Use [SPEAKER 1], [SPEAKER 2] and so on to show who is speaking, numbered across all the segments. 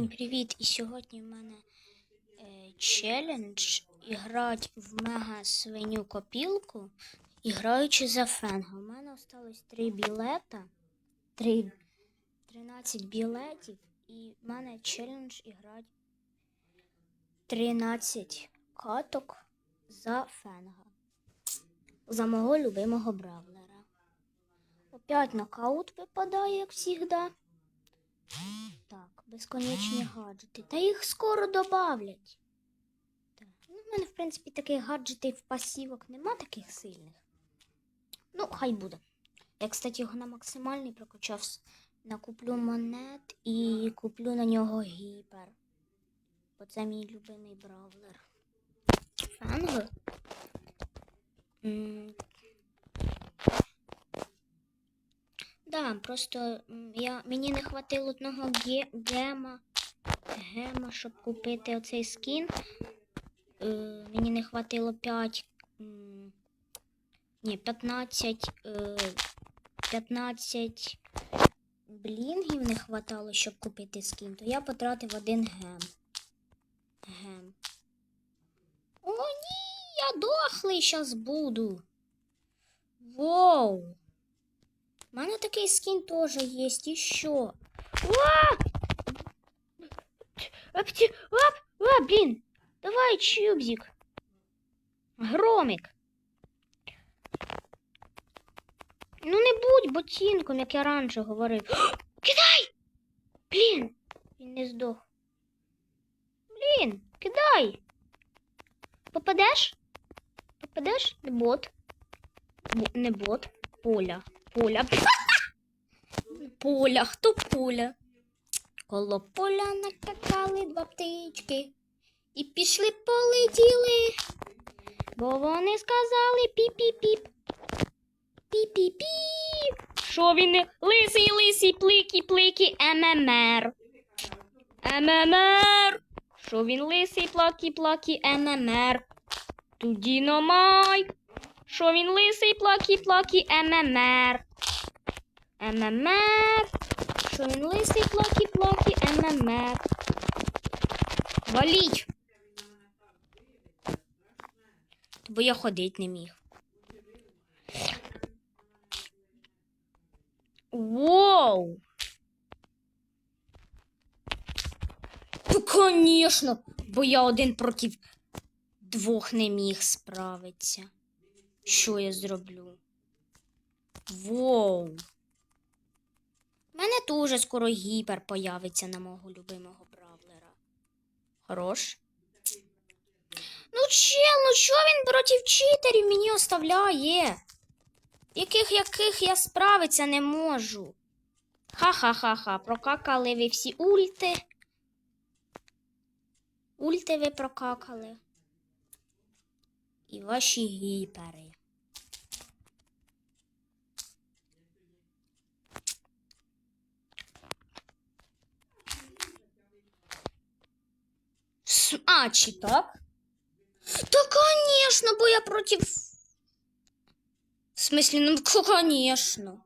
[SPEAKER 1] Всім привіт! І сьогодні в мене е, челендж іграти в мега свиню копілку, іграючи за фенга. У мене осталось 3 білета, 3, 13 білетів, і в мене челендж іграти 13 каток за фенга. За мого любимого бравлера. Опять нокаут випадає, як завжди. Так, безконечні гаджети. Та їх скоро добавлять. Так. Ну, в мене, в принципі, таких гаджетів пасівок нема таких сильних. Ну, хай буде. Я, кстати, його на максимальний прокачав. Накуплю монет і куплю на нього гіпер. Бо це мій любимий бравлер. Фенго. Да, просто я, мені не хватило одного ге, гема, гема, щоб купити оцей скін. Е, мені не хватило 5. Ні, 15. Е, 15 блінгів не хватало, щоб купити скін, то я потратив один гем. Гем. О, ні, я дохлий щас буду. Воу. У мене такий скін теж є. І що? А, блін. Давай, чубзик. Громик. Ну не будь ботинком, як я раніше говорив. Кидай! Блін! Він не здох. Блін, кидай. Попадеш? Попадеш? Не бот. Бо- Не бот. Поля. Поля. Поля, хто поля? Коло поля накакали два птички. І пішли полетіли. Бо вони сказали піп-піп-піп. Піп-піп-піп. Що він лисий, лисий, плики, плики, ММР. ММР. Що він лисий, плакі, плакі, ММР. Тоді номай. Що він лисий, плакі, плакі, ММР. ММР. Що він лисий, плакі, плакі, ММР. Валіть. Бо я ходить не міг. Воу! Ну, конечно, бо я один проти двох не міг справитися. Що я зроблю? Воу. У мене теж скоро гіпер появиться на мого любимого бравлера. Хорош. Ну, чел, ну що він проти читерів мені оставляє? Яких яких я справитися не можу. Ха-ха-ха-ха, прокакали ви всі ульти. Ульти ви прокакали. І ваші гіпери. А, чи так? Да, конечно, бо я против... В смысле, ну, конечно.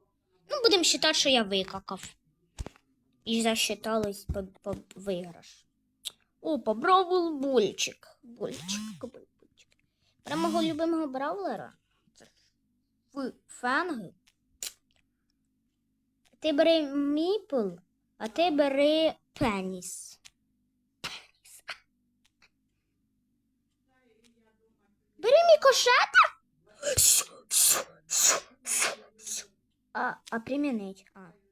[SPEAKER 1] Ну, будемо считать, що я викакав. І засчиталось по, по виграш. О, побравил бульчик. Бульчик, бульчик. Про мого любимого бравлера. В фенги. Ти бери міпл, а ти бери пеніс. Пеніс. Бери мікошета. А, а примінить. А.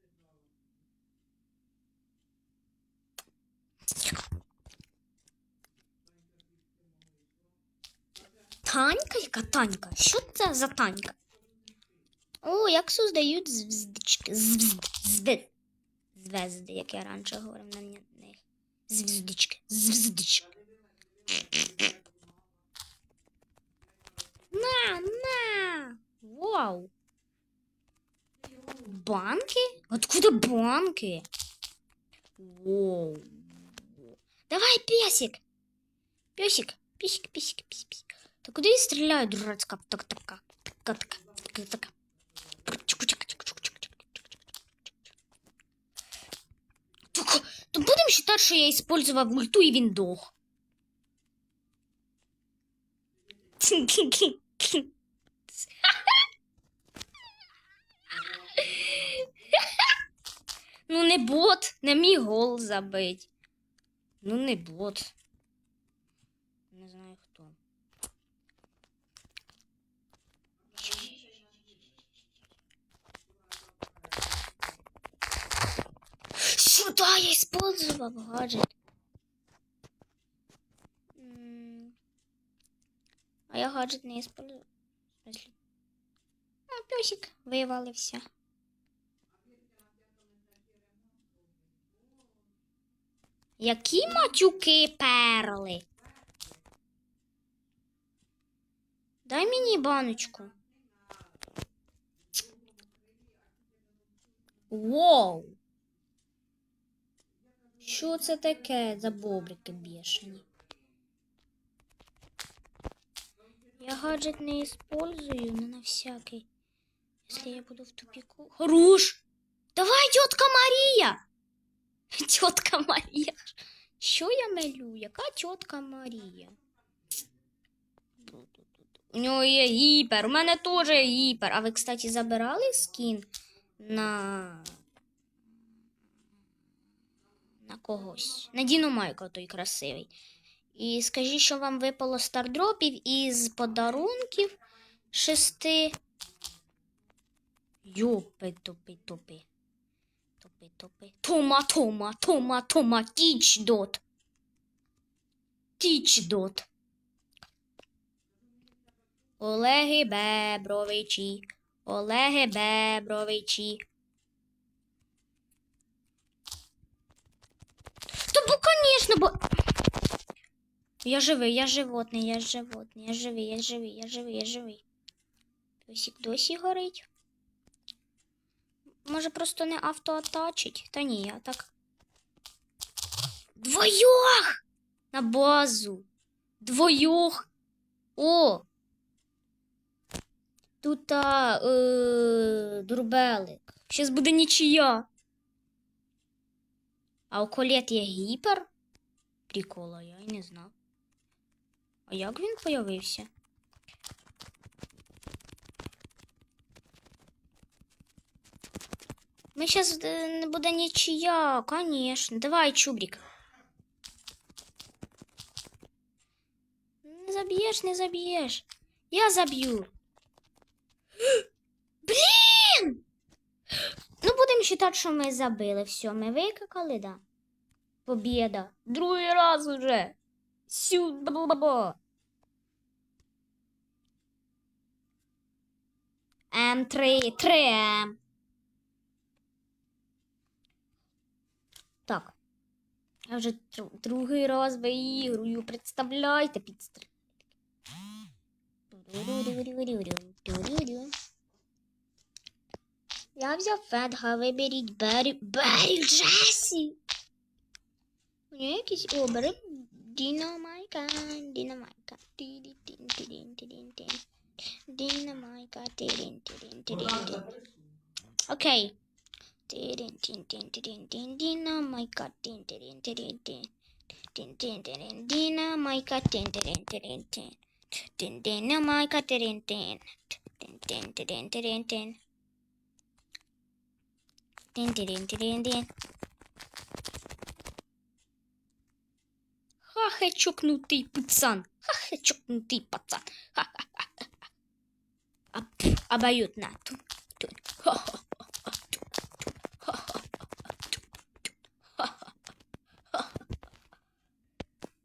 [SPEAKER 1] Танька, яка танька? Що це за танька? О, як создають звіздочки. Звізд, звізд, звезди, як я раніше говорив на них. Звіздочки, звіздочки. На, на! Вау! Банки? Откуда банки? Воу. Давай, песик! Песик, писик, писик, писик, писик. Ты куда я стреляю, дурацкая? Так, так, так, так, так, так, так. Так То будемо вважати, що я использував ульту і він дох. Ну, не бот, не мій гол забить. Ну, не бот. Не знаю хто. Сюда я использовал гаджет. А я гаджет не использую. В смысле? А, песик вивалився. Які матюки перли? Дай мені баночку. Воу! Що це таке за бобрики бешені? Я гаджет не использую, но на всякий. Если я буду в тупику. Хорош! Давай, тетка Марія! Тетка Марія. Що я мелю? Яка тетка Марія? У нього є гіпер, у мене теж є гіпер. А ви, кстати, забирали скін на. На когось. На Діну Майка той красивий. І скажіть, що вам випало стардропів із подарунків шести. Йопи, топи, топи. Топи, топи. Тома, тома, тома, тома, тіч дот. Тіч дот. Олеги Бебровичі. Олеги Бебровичі. Та бо, конечно, бо. Я живий, я животний, я животний, я живий, я живий, я живий, я живий. Песик досі горить. Може просто не автоатачить? Та ні, я так. Двоєх! На базу. Двоєх. О! Тут а, е, дурбелик. Щас буде нічия. А у колет є гіпер? Прикола, я й не знав. А як він появився? Ми зараз не буде нічия, конечно. Давай, чубрик. Не заб'єш, не заб'єш. Я заб'ю. Блін! Ну, будемо вважати, що ми забили. Все, ми викакали, да. Побєда. Другий раз уже. Сюда. М3, 3М. Так. Я вже другий раз виігрую. Представляйте, підстріл. Я взяв Федга, виберіть Беррі. Беррі Джесі! У нього якісь. О, бери Дінамайка, Дінамайка. Ті-ді-тін-ті-дін-ті-дін-тін. Дінамайка, тірін-тірін-тірін-тін. Окей. Тірін-тін-тін-тірін-тін. Дінамайка, тін-тірін-тірін-тін. Тін-тін-тірін. Дінамайка, тін-тірін-тірін-тін. Тін-дінамайка, тірін-тін. Тін-тін-тірін-тірін-тін. Тін-тірін-тірін-тін. Хахе чокнутий пацан. Хахе чокнутий пацан. Ха-ха-ха. А, Пф, Обоюдно. Ту, ту. Ха-ха-ха. Ту, ту. Ха-ха-ха. Ту, ту. Ха-ха-ха.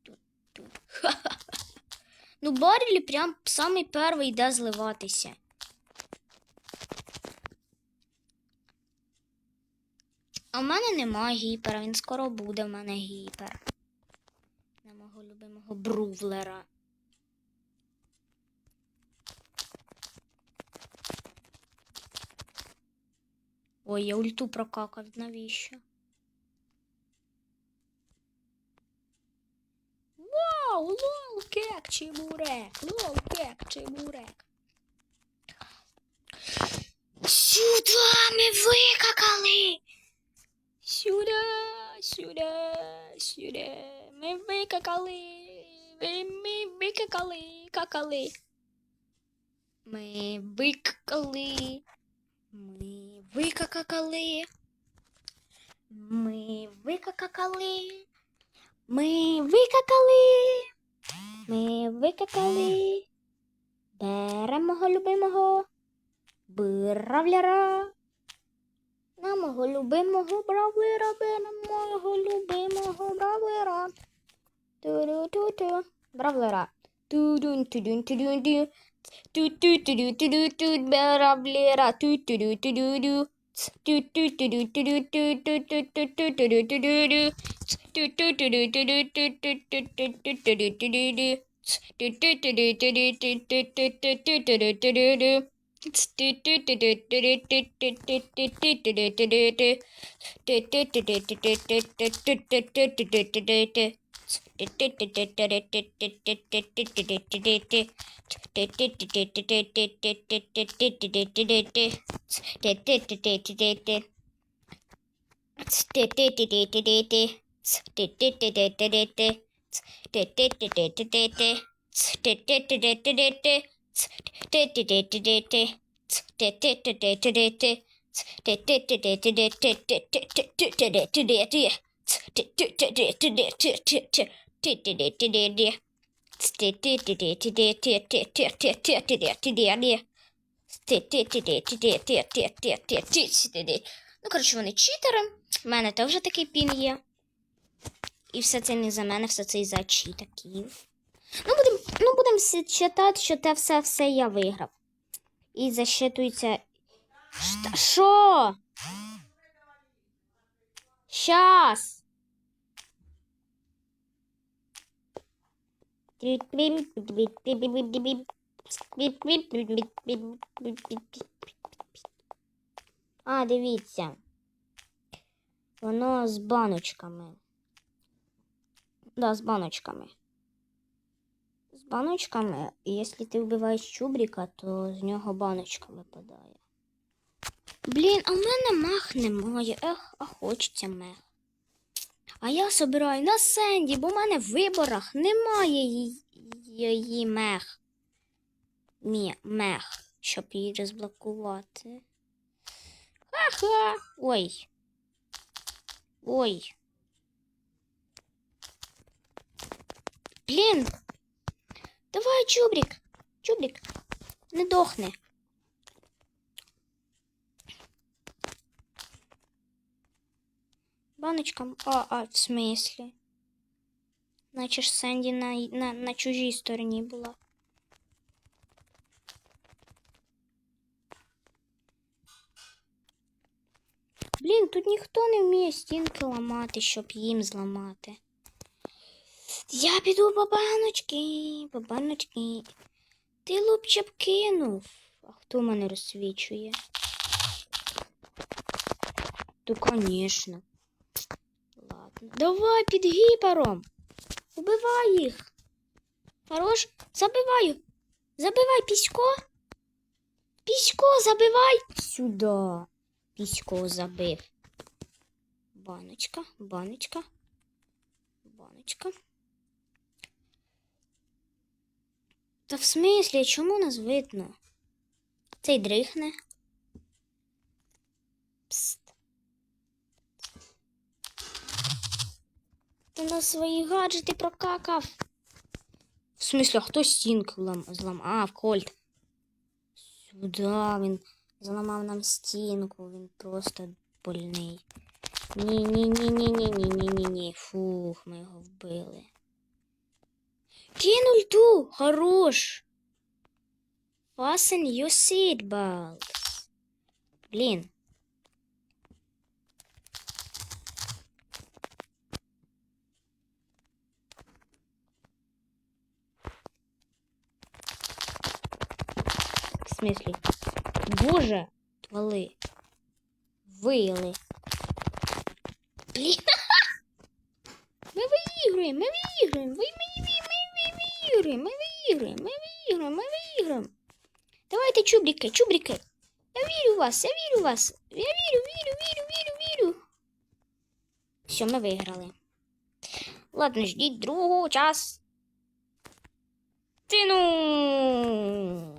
[SPEAKER 1] Ту, ту. Ха-ха-ха. Ну, Баррілі прям самий перший йде зливатися. А в мене нема гіпера, він скоро буде в мене гіпер. На мого любимого брувлера. Ой, я ульту прокакав, навіщо? Вау, лол, кек, чебурек, лол, кек, чебурек. Сюда ми викакали. Сюда, сюди, сюди. Ми викакали. Ви- Ми викакали, какали. Ми викакали. Ми викакали. Ми викакали. Ми викакали. Ми викакали. Беремо любимого бравлера. на мого любимого бравера, на мого любимого бравера. Ту-ту-ту-ту. Бравлера. Ту-дун-ту-дун-ту-дун-ту. Ту-ту-ту-дун-ту-дун-ту. Бравлера. Ту-ту-ду-ту-ду-ду. Thank you. Stay, Ну, коротше, вони читери. У мене теж такий пін є. І все це не за мене, все це і за читаків. Ну, будемо ну, будем читати, що те все, все я виграв. І засчитується. Шта- Що? Щас. А, дивіться. Воно з баночками. Да, з баночками. З баночками, і якщо ти вбиваєш чубрика, то з нього баночка випадає. Блін, а в мене мах немає. Ех, а хочеться мех. А я собираю на Сенді, бо в мене в виборах немає її, її мех. Мі, мех, щоб її розблокувати. Ха-ха. Ой. Ой. Блін. Давай, чубрик. Чубрик. Не дохни. Баночкам. А, а, в смислі? Наче ж Сенді на, на, на чужій стороні була. Блін, тут ніхто не вміє стінки ламати, щоб їм зламати. Я піду по баночки, по баночки. Ти лупче б кинув. А хто мене розсвічує? То, конечно. Ладно. Давай під гіпером. Убивай їх. Хорош? Забиваю. Забивай пісько. Пісько забивай. Сюди. Пісько забив. Баночка, баночка. Баночка. Та в смислі, чому нас видно? Цей дрихне. Пст. Ти на свої гаджети прокакав. В смислі, хто стінку зламав? А, кольт. Сюда він зламав нам стінку, він просто больний. Ні-ні-ні-ні-ні-ні-ні-ні. Фух, ми його вбили. Кинул ульту. Хорош. Fasten your seatbelt. Блин. В смысле? Боже, твалы. Выелы. Блин. Мы выигрываем, мы выигрываем, вы меня ми, ми, виіграємо, ми виіграємо, ми виіграємо. Давайте чубрики, чубрики. Я вірю в вас, я вірю в вас. Я вірю, вірю, вірю, вірю, вірю. все, ми виграли. Ладно, ждіть другу час. Ти ну.